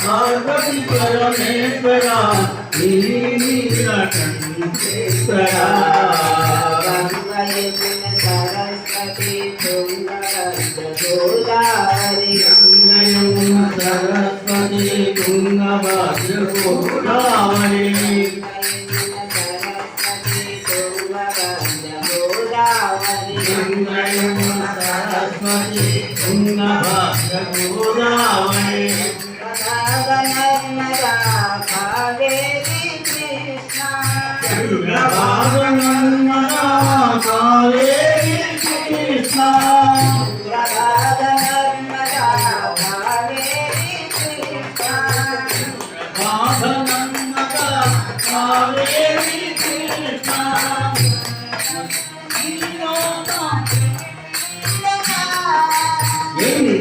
పార్వతి పరమేశ్వర నీలకంఠేశ్వర సరస్వతి గోదావరి గంగయమున సరస్వతి గంగ గోదావరి భాగము రావణి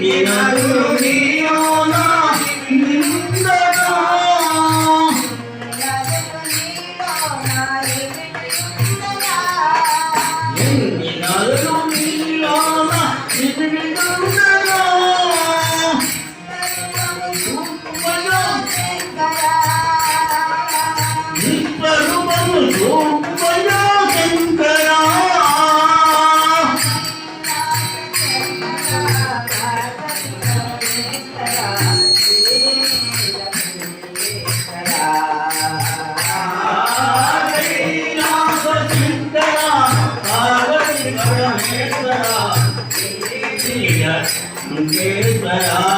তুমি शिवाय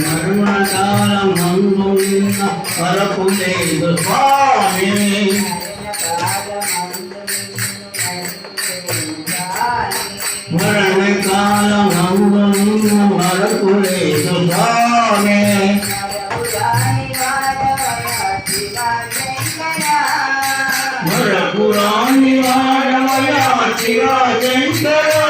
నర్మదానందం వరపు లేదు స్వామి కాచిరా చంద్రా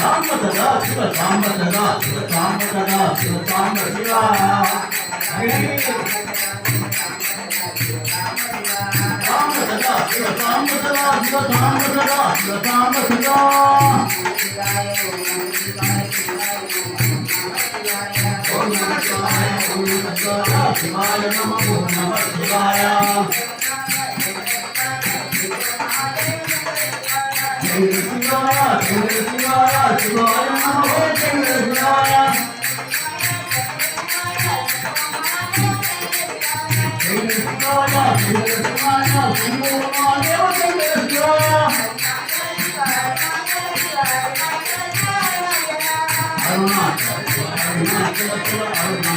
రామ సదా శివ రామ సదా శివ రామ సదా శివ రామ సదా शिवाय नमो नमः शिवाय